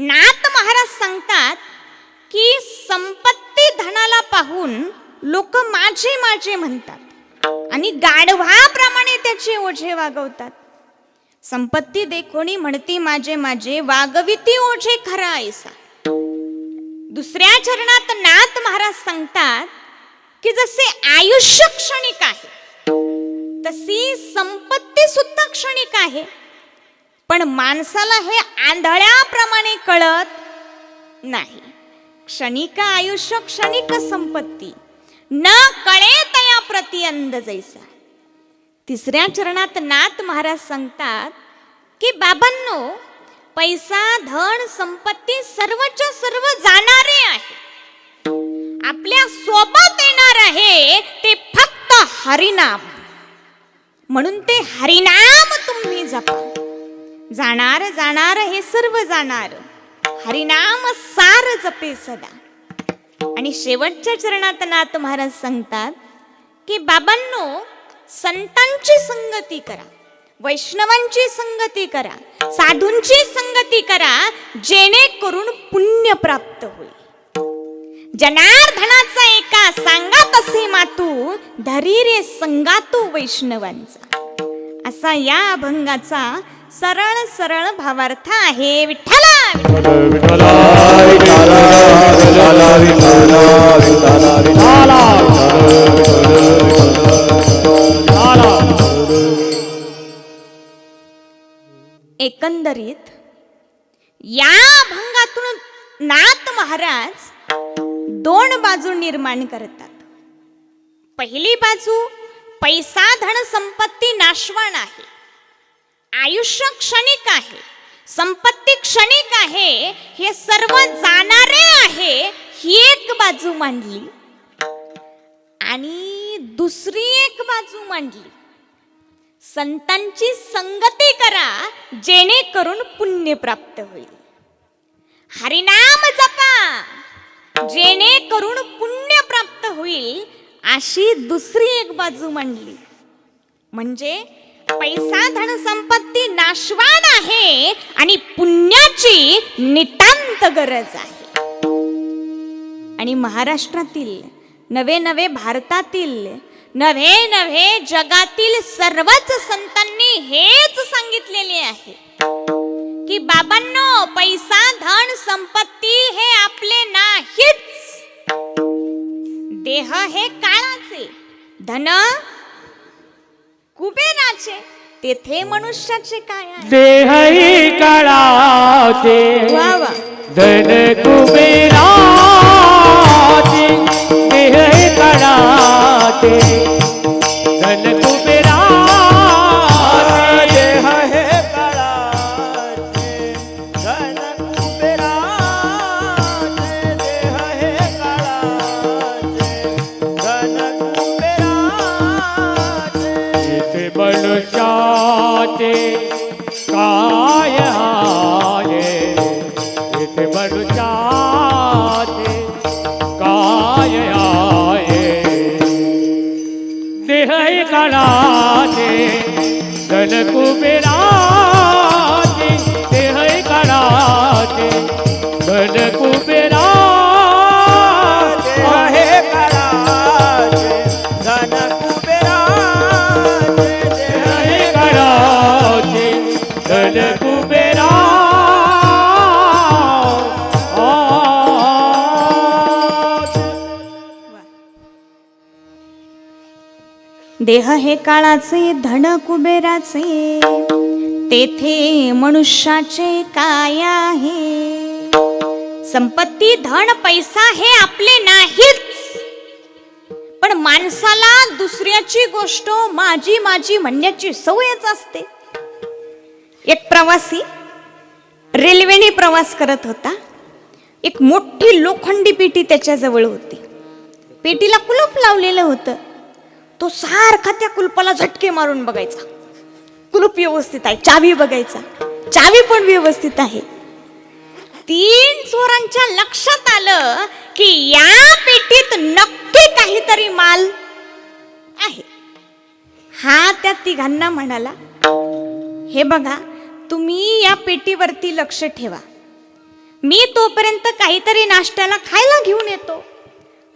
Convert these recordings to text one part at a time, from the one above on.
नाथ महाराज सांगतात की संपत्ती धनाला पाहून लोक माझे माझे म्हणतात आणि गाढवाप्रमाणे त्याचे ओझे वागवतात. संपत्ती देखोणी म्हणती माझे माझे वागविती ओझे खरा ऐसा. दुसऱ्या चरणात नाथ महाराज सांगतात की जसे आयुष्य क्षणिक आहे तशी संपत्ती सुद्धा क्षणिक आहे. पण माणसाला हे आंधळ्याप्रमाणे कळत नाही. क्षणिक आयुष्य क्षणिक संपत्ती. न कळे तया प्रतिअंध जैसा. तिसऱ्या चरणात नाथ महाराज सांगतात की बाबांनो पैसा धन संपत्ती सर्वच्या सर्व जाणारे आहे. आपल्यासोबत येणार आहे ते फक्त हरिनाम. म्हणून ते हरिनाम तुम्ही जपा. जाणार जाणार हे सर्व जाणार. हरिनाम सार जपे सदा. आणि शेवटच्या चरणात नाथ महाराज सांगतात की बाबांनो संतांची संगती करा वैष्णवांची संगती करा साधूंची संगती करा जेणेकरून पुण्य प्राप्त होईल. जनार्दनाचा एका सांगा तसे मातू धरी रे संगातू वैष्णवांचा. असा या अभंगाचा सरळ सरळ भावार्थ आहे विठ्ठला! एकंदरीत या अभंगातून नाथ महाराज दोन बाजू निर्माण करतात. पहिली बाजू पैसा धन संपत्ती नाशवान आहे. आयुष्य क्षणिक आहे संपत्ती क्षणिक आहे हे सर्व जाणारे आहे ही एक बाजू मांडली. आणि दुसरी एक बाजू मांडली. संतांची संगती करा जेणेकरून पुण्य प्राप्त होईल. हरिनाम जपा जेणेकरून पुण्य प्राप्त होईल अशी दुसरी एक बाजू मांडली. म्हणजे पैसा धन संपत्ती नाशवान आहे आणि पुण्याची नितांत गरज आहे. आणि महाराष्ट्रातील नवे नवे भारतातील नवे नवे जगातील सर्वच संतांनी हेच सांगितलेले आहे की बाबांनो पैसा धन संपत्ती हे आपले नाहीच. देह हे काळाचे धन कुबेराचे तेथे मनुष्याचे काय आहे देहही काळाचे वा वा धन कुबेराचे देहही काळाचे धन देह देह हे काळाचे धन कुबेराचे. तेथे मनुष्याचे काय आहे? संपत्ती धन पैसा हे आपले नाहीच. पण माणसाला दुसऱ्याची गोष्ट माझी माझी म्हणण्याची सवयच असते. एक प्रवासी रेल्वेने प्रवास करत होता. एक मोठी लोखंडी पेटी त्याच्याजवळ होती. पेटीला कुलूप लावलेलं होतं. तो सारखा त्या कुलपाला झटके मारून बघायचा. कुलूप व्यवस्थित आहे चावी बघायचा. चावी पण व्यवस्थित आहे. तीन चोरांच्या लक्षात आलं की या पेटीत नक्की काहीतरी माल आहे. हा त्या तिघांना म्हणाला हे बघा तुम्ही या पेटीवरती लक्ष ठेवा. मी तोपर्यंत काहीतरी नाश्त्याला खायला घेऊन येतो.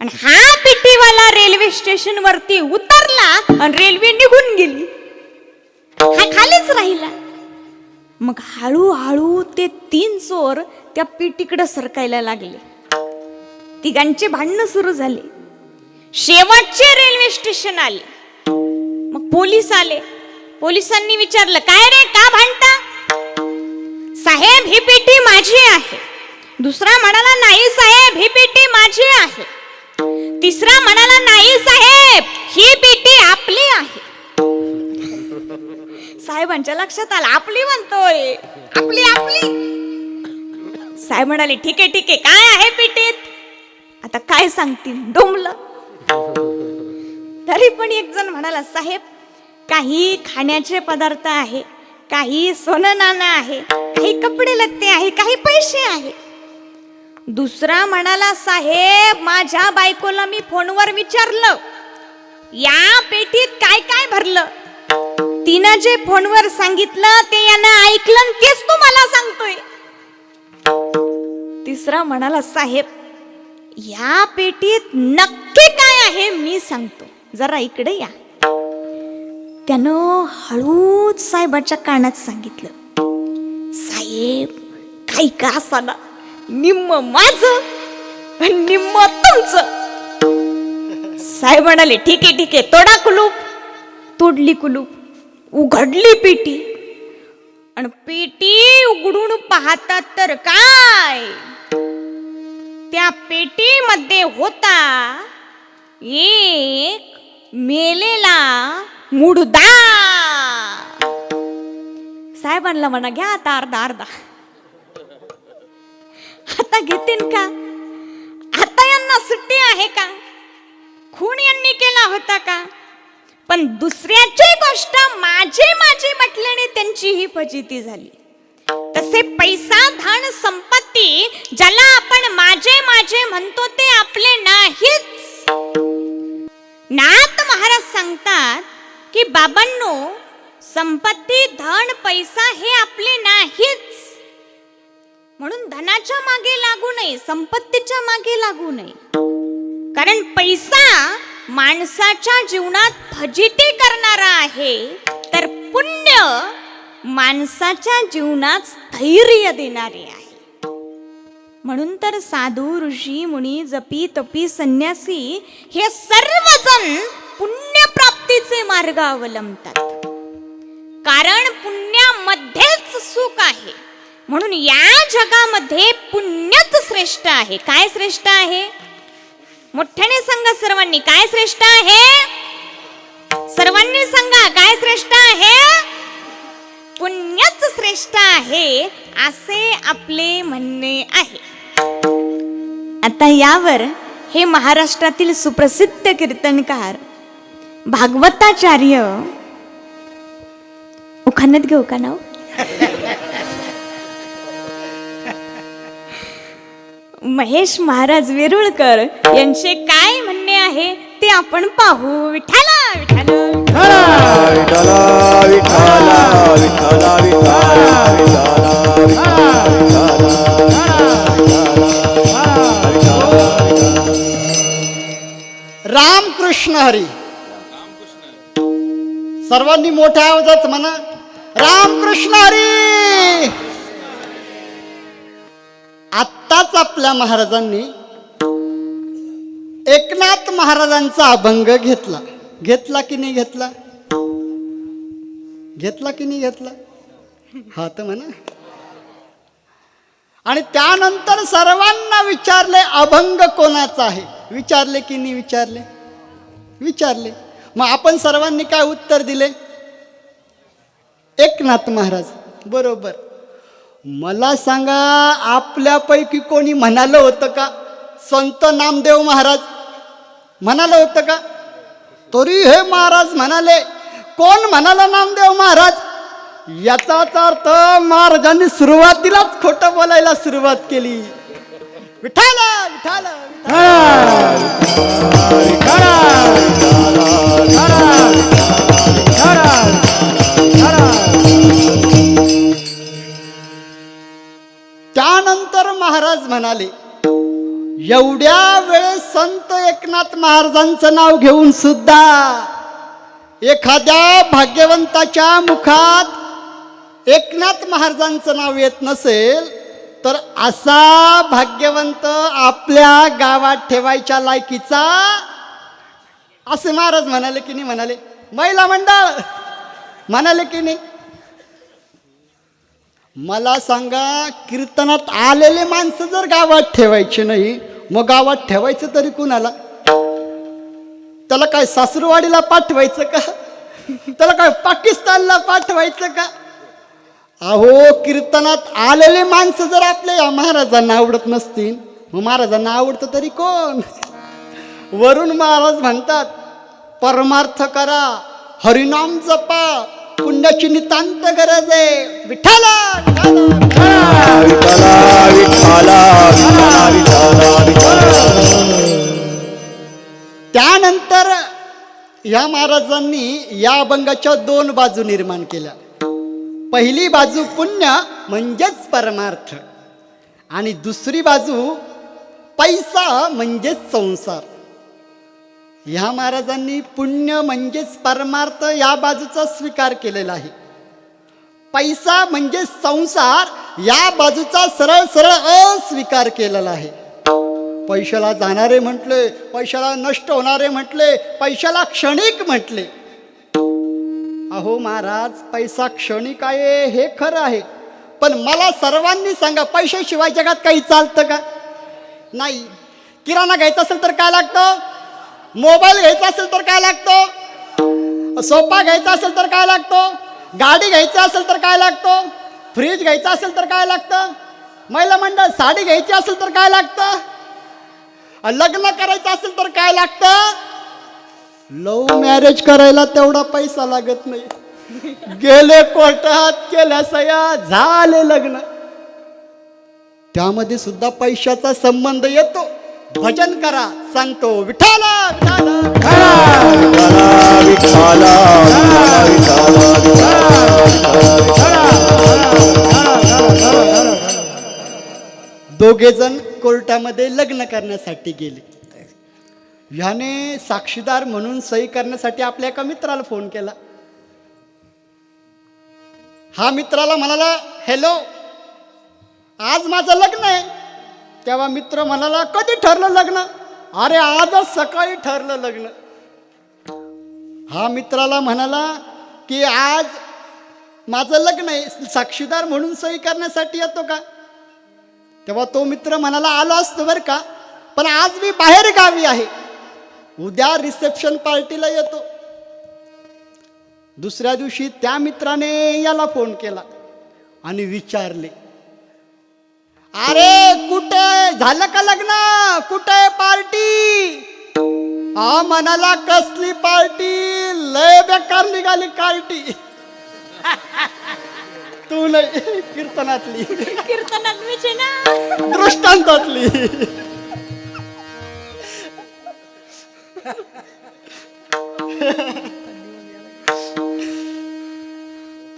आणि हा पिटीवाला रेल्वे स्टेशन वरती उतरला आणि रेल्वे निघून गेली. हा खालीच राहिला. मग हळूहळू ते तीन चोर त्या पिटीकडे सरकायला लागले. तिघांचे भांडणं सुरू झाले. शेवटचे रेल्वे स्टेशन आले. मग पोलीस आले. पोलिसांनी विचारलं काय रे का भांडता? साहेब ही पेटी माझी आहे. दुसरा म्हणाला नाही साहेब ही पेटी माझी आहे. तिसरा म्हणाला नाही साहेब ही पेटी आपली आहे. साहेबांच्या लक्षात आलं आपली म्हणतोय आपली आपली. साहेब म्हणाले ठीक आहे ठीक आहे काय आहे पेटीत? आता काय सांगतील डोंबलं तरी पण एक जण म्हणाला साहेब काही खाण्याचे पदार्थ आहे काही सोनं नाणं आहे काही कपडे लत्ते आहे काही पैसे आहे दुसरा म्हणाला साहेब माझ्या बायकोला मी फोनवर विचारलं. या पेटीत काय काय भरलं? तिनं जे फोनवर सांगितलं ते यानं ऐकलं आणि तेच तुम्हाला सांगतोय. तिसरा म्हणाला साहेब या पेटीत नक्की काय आहे मी सांगतो. जरा इकडे या. त्यानं हळूच साहेबाच्या कानात सांगितलं साहेब काही का असाना. निम्म माझ निम्म तुमचं. साहेब म्हणाले ठीक आहे ठीक आहे तोडा कुलूप. तोडली कुलूप उघडली पेटी. आणि पेटी उघडून पाहतात तर काय? त्या पेटीमध्ये होता एक मेलेला मुडदा. साहेबांना म्हणा घ्या आता अर्धा अर्धा. आता घेतील का? आता यांना सुट्टी आहे का? खून यांनी केला होता का? पण दुसऱ्याची गोष्ट माझे माझे म्हटल्याने त्यांची ही फजिती झाली. तसे पैसा धन संपत्ती ज्याला आपण माझे माझे म्हणतो ते आपले नाहीच. नाथ महाराज सांगतात की बाबांनो संपत्ती धन पैसा हे आपले नाहीच. म्हणून धनाच्या मागे लागू नये संपत्तीच्या मागे लागू नये. कारण पैसा माणसाच्या जीवनात फजिती करणारा आहे तर पुण्य माणसाच्या जीवनात स्थैर्य देणारे आहे. म्हणून तर साधू ऋषी मुनी जपी तपी संन्यासी हे सर्वजण पुण्यप्राप्तीचे मार्ग अवलंबतात. कारण पुण्यामध्येच सुख आहे. म्हणून या जगामध्ये पुण्यच श्रेष्ठ आहे. काय श्रेष्ठ आहे? मोठ्याने सांगा सर्वांनी काय श्रेष्ठ आहे? सर्वांनी सांगा काय श्रेष्ठ आहे? पुण्यच श्रेष्ठ आहे असे आपले म्हणणे आहे. आता यावर हे महाराष्ट्रातील सुप्रसिद्ध कीर्तनकार भागवताचार्य उखाण्यात घेऊ का नाव? महेश महाराज वेरुळकर यांचे काय म्हणणे आहे ते आपण पाहू. विठाला रामकृष्ण हरी. सर्वांनी मोठ्या आवाजात म्हणा. रामकृष्ण हरी! आत्ताच आपल्या महाराजांनी एकनाथ महाराजांचा अभंग घेतला. घेतला की नाही घेतला? घेतला की नाही घेतला? हा तर म्हणा. आणि त्यानंतर सर्वांना विचारले अभंग कोणाचा आहे? विचारले की नाही विचारले? विचारले. मग आपण सर्वांनी काय उत्तर दिले? एकनाथ महाराज. बरोबर. मला सांगा आपल्यापैकी कोणी म्हणालं होतं का? संत नामदेव महाराज म्हणालं होतं का? तरी हे महाराज म्हणाले कोण म्हणाला नामदेव महाराज? याचाच अर्थ महाराजांनी सुरुवातीलाच खोटं बोलायला सुरुवात केली. विठाला विठाला त्यानंतर म्हणाले एवढ्या वेळेस संत एकनाथ महाराजांचं नाव घेऊन सुद्धा एखाद्या भाग्यवंताच्या मुखात एकनाथ महाराजांचं नाव येत नसेल तर असा भाग्यवंत आपल्या गावात ठेवायच्या लायकीचा असे महाराज म्हणाले की नाही? म्हणाले महिला मंडळ. म्हणाले की नाही? मला सांगा कीर्तनात आलेले माणसं जर गावात ठेवायचे नाही मग गावात ठेवायचं तरी कुणाला? त्याला काय सासूरवाडीला पाठवायचं का? त्याला काय पाकिस्तानला पाठवायचं का? अहो कीर्तनात आलेले माणसं जर आपल्या या महाराजांना आवडत नसतील मग महाराजांना आवडतं तरी कोण? वरून महाराज म्हणतात परमार्थ करा हरिनाम जपा पुण्याची नितांत गरज आहे. विठ्ठला त्यानंतर या महाराजांनी या अभंगाच्या दोन बाजू निर्माण केल्या. पहिली बाजू पुण्य म्हणजेच परमार्थ आणि दुसरी बाजू पैसा म्हणजेच संसार. ह्या महाराजांनी पुण्य म्हणजेच परमार्थ या बाजूचा स्वीकार केलेला आहे. पैसा म्हणजे संसार या बाजूचा सरळ सरळ अस्वीकार केलेला आहे. पैशाला जाणारे म्हटले पैशाला नष्ट होणारे म्हटले पैशाला क्षणिक म्हटले. अहो महाराज पैसा क्षणिक आहे हे खरं आहे. पण मला सर्वांनी सांगा पैशाशिवाय जगात काही चालतं का? नाही. किराणा घ्यायचा असेल तर काय लागतं? मोबाईल घ्यायचा असेल तर काय लागतो? सोफा घ्यायचा असेल तर काय लागतो? गाडी घ्यायची असेल तर काय लागतो? फ्रीज घ्यायचा असेल तर काय लागतं? महिला मंडळ साडी घ्यायची असेल तर काय लागतं? लग्न करायचं असेल तर काय लागतं? लव मॅरेज करायला तेवढा पैसा लागत नाही. गेले कोर्टात केल्या सया झाले लग्न. त्यामध्ये सुद्धा पैशाचा संबंध येतो. भजन करा सांगतो विठाला दोघे जण कोर्टामध्ये लग्न करण्यासाठी गेले. ह्याने साक्षीदार म्हणून सही करण्यासाठी आपल्या एका मित्राला फोन केला. हा मित्राला म्हणाला हॅलो आज माझं लग्न आहे. तेव्हा मित्र म्हणाला कधी ठरलं लग्न? अरे आजच सकाळी ठरलं लग्न. हा मित्राला म्हणाला की आज माझं लग्न आहे. साक्षीदार म्हणून सही करण्यासाठी येतो का? तेव्हा तो मित्र म्हणाला आलो असतो बरं का पण आज मी बाहेर गावी आहे. उद्या रिसेप्शन पार्टीला येतो. दुसऱ्या दिवशी त्या मित्राने याला फोन केला आणि विचारले अरे कुठे? झालं का लग्न? कुठे पार्टी? हा म्हणाला कसली पार्टी? लय बेकार निघाली कार्टी तू नाही कीर्तनातली. कीर्तनात ना. दृष्टांतातली.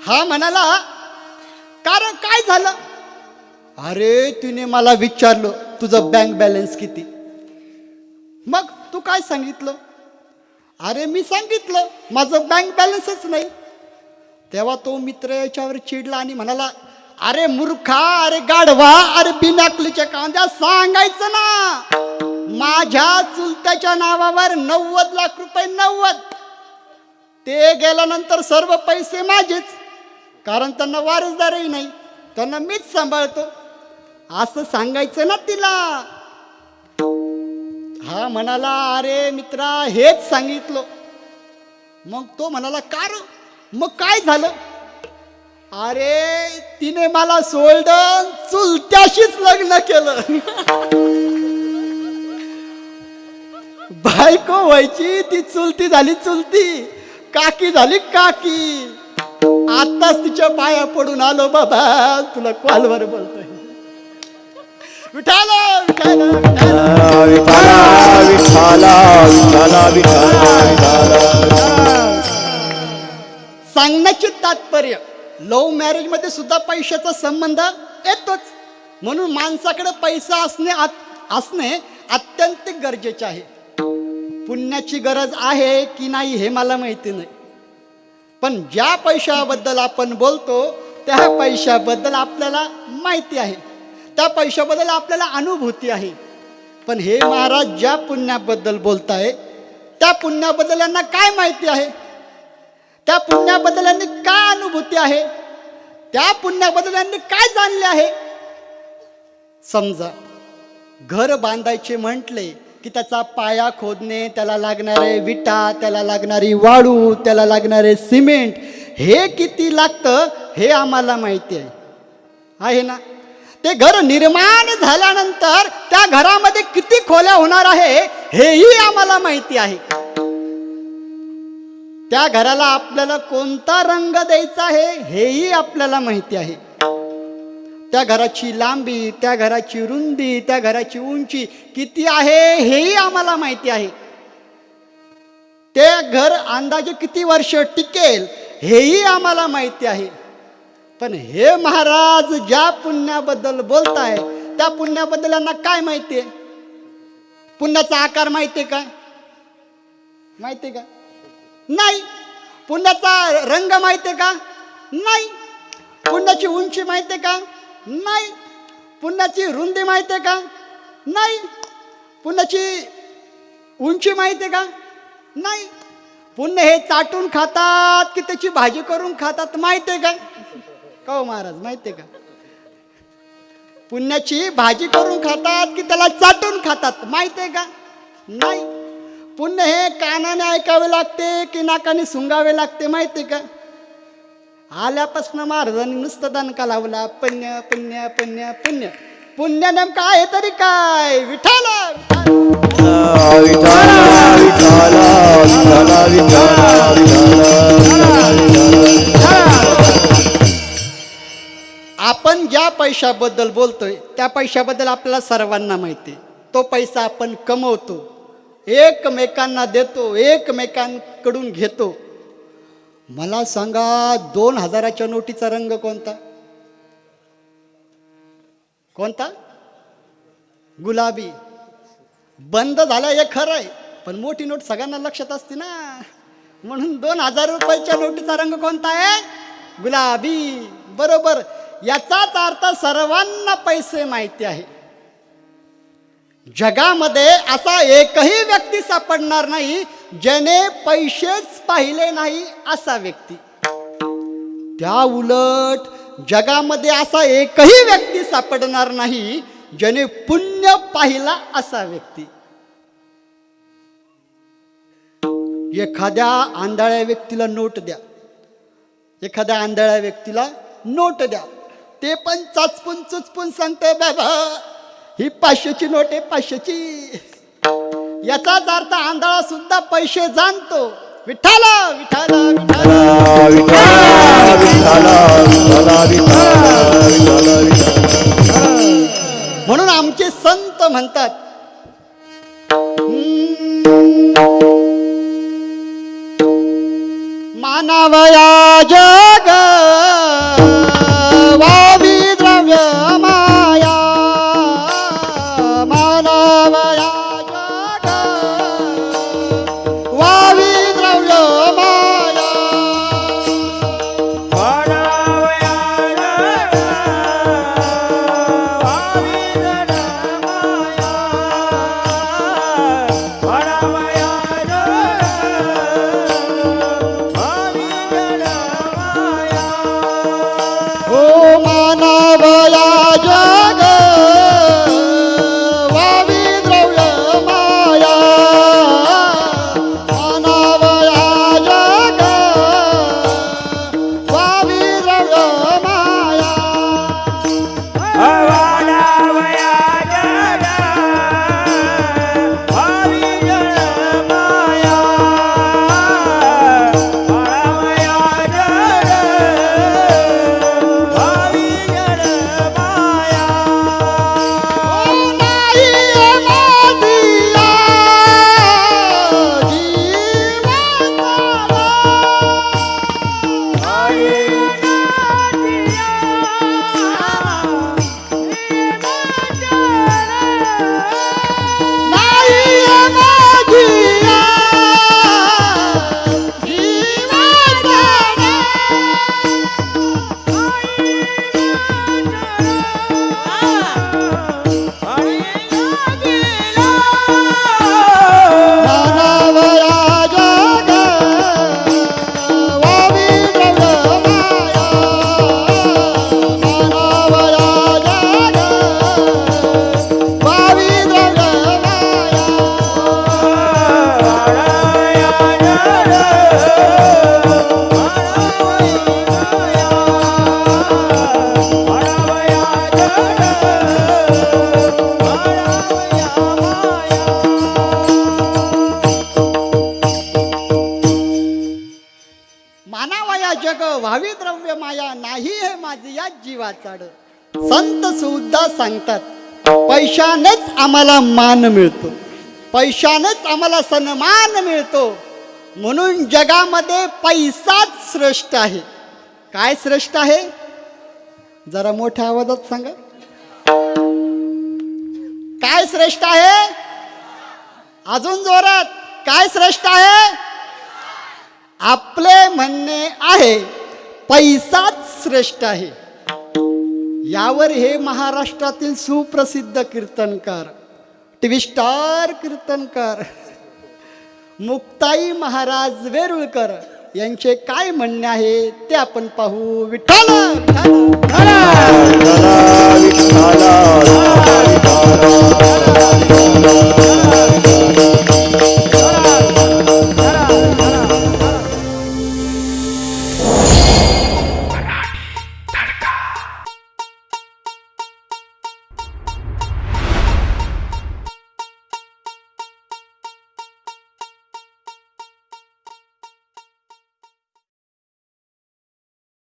हा म्हणाला कारण काय झालं? अरे तिने मला विचारलं तुझं बँक बॅलन्स किती? मग तू काय सांगितलं? अरे मी सांगितलं माझं बँक बॅलन्सच नाही. तेव्हा तो मित्र याच्यावर चिडला आणि म्हणाला अरे मूर्खा अरे गाढवा अरे बिनाकलीच्या कांद्या सांगायचं ना. माझ्या चुलत्याच्या नावावर नव्वद लाख रुपये नव्वद. ते गेल्यानंतर सर्व पैसे माझेच. कारण त्यांना वारसदारही नाही. त्यांना मीच सांभाळतो. असं सांगायचं ना तिला. हा म्हणाला अरे मित्रा हेच सांगितलं. मग तो म्हणाला का मग काय झालं? अरे तिने मला सोल्डन चुलत्याशीच लग्न केलं. बायको व्हायची ती चुलती झाली चुलती काकी झाली काकी. आताच तिच्या पाया पडून आलो बाबा तुला कॉलवर बोलतोय. विठाला सांगण्याचे तात्पर्य लव्ह मॅरेजमध्ये सुद्धा पैशाचा संबंध येतोच. म्हणून माणसाकडे पैसा असणे असणे अत्यंत गरजेचे आहे. पुण्याची गरज आहे की नाही हे मला माहिती नाही. पण ज्या पैशाबद्दल आपण बोलतो त्या पैशाबद्दल आपल्याला माहिती आहे. त्या पैशाबद्दल आपल्याला अनुभूती आहे. पण हे महाराज ज्या पुण्याबद्दल बोलताय त्या पुण्याबद्दल यांना काय माहिती आहे? त्या पुण्याबद्दल यांनी काय अनुभूती आहे? त्या पुण्याबद्दल यांनी काय जाणले आहे? समजा घर बांधायचे म्हटले की त्याचा पाया खोदणे त्याला लागणारे विटा त्याला लागणारी वाळू त्याला लागणारे सिमेंट हे किती लागतं हे आम्हाला माहिती आहे. आहे ना? ते घर निर्माण झाल्यानंतर त्या घरामध्ये किती खोल्या होणार आहे हेही आम्हाला माहिती आहे. त्या घराला आपल्याला कोणता रंग द्यायचा आहे हेही आपल्याला माहिती आहे. त्या घराची लांबी त्या घराची रुंदी त्या घराची उंची किती आहे हेही आम्हाला माहिती आहे. ते घर अंदाजे किती वर्ष टिकेल हेही आम्हाला माहिती आहे. पण हे महाराज ज्या पुण्याबद्दल बोलताय त्या पुण्याबद्दल यांना काय माहिती आहे पुण्याचा आकार माहिती आहे का? माहिती आहे का? नाही. पुण्याचा रंग माहिती आहे का? नाही. पुण्याची उंची माहिती आहे का? नाही. पुण्याची रुंदी माहिती आहे का? नाही. पुण्याची उंची माहिती आहे का? नाही. पुण्य हे चाटून खातात की त्याची भाजी करून खातात माहिती आहे का? का हो महाराज? माहिती आहे का? पुण्याची भाजी करून खातात की त्याला चाटून खातात? माहिती आहे का? नाही. पुण्य हे कानाने ऐकावे लागते की नाकाने सुंगावे लागते माहिती आहे का? आल्यापासून महाराजांनी नुसतं दणका लावला पुण्य पुण्य पुण्य पुण्य. पुण्य नेमकं आहे तरी काय? विठाला विठाला. आपण ज्या पैशाबद्दल बोलतोय त्या पैशाबद्दल आपल्याला सर्वांना माहिती आहे. तो पैसा आपण कमवतो एकमेकांना देतो एकमेकांकडून घेतो. मला सांगा दोन हजाराच्या नोटीचा रंग कोणता? कोणता? गुलाबी. बंद झालं हे खरं आहे पण मोठी नोट सगळ्यांना लक्षात असते ना. म्हणून दोन हजार रुपयाच्या नोटीचा रंग कोणता आहे? गुलाबी. बरोबर. याचाच अर्थ सर्वांना पैसे माहिती आहे. जगामध्ये असा एकही व्यक्ती सापडणार नाही ज्याने पैसेच पाहिले नाही असा व्यक्ती. त्या उलट जगामध्ये असा एकही व्यक्ती सापडणार नाही ज्याने पुण्य पाहिला असा व्यक्ती. एखाद्या आंधळ्या व्यक्तीला नोट द्या. एखाद्या आंधळ्या व्यक्तीला नोट द्या. ते पण चाचपून चुचपून सांगतंय बाबा. ही पाचशेची नोट आहे पाचशेची. याचाच अर्थ आंधळा सुद्धा पैसे जाणतो. विठाला विठाला विठाला म्हणून आमचे संत म्हणतात मानवया जग சவாமி भावी द्रव्य माया नाही हे माझी या जीवाचाड. संत सुद्धा सांगतात पैशानेच आम्हाला मान मिळतो. पैशानेच आम्हाला सन्मान मिळतो. म्हणून जगामध्ये पैसाच श्रेष्ठ आहे. काय श्रेष्ठ आहे? जरा मोठ्या आवाजात सांगा. काय श्रेष्ठ आहे? अजून जोरात. काय श्रेष्ठ आहे? आपले म्हणणे आहे पैसाच श्रेष्ठ आहे. यावर हे महाराष्ट्रातील सुप्रसिद्ध कीर्तनकार ट्विस्टार कीर्तनकार मुक्ताई महाराज वेरुळकर यांचे काय म्हणणे आहे ते आपण पाहू. विठ्ठल! विठ्ठल!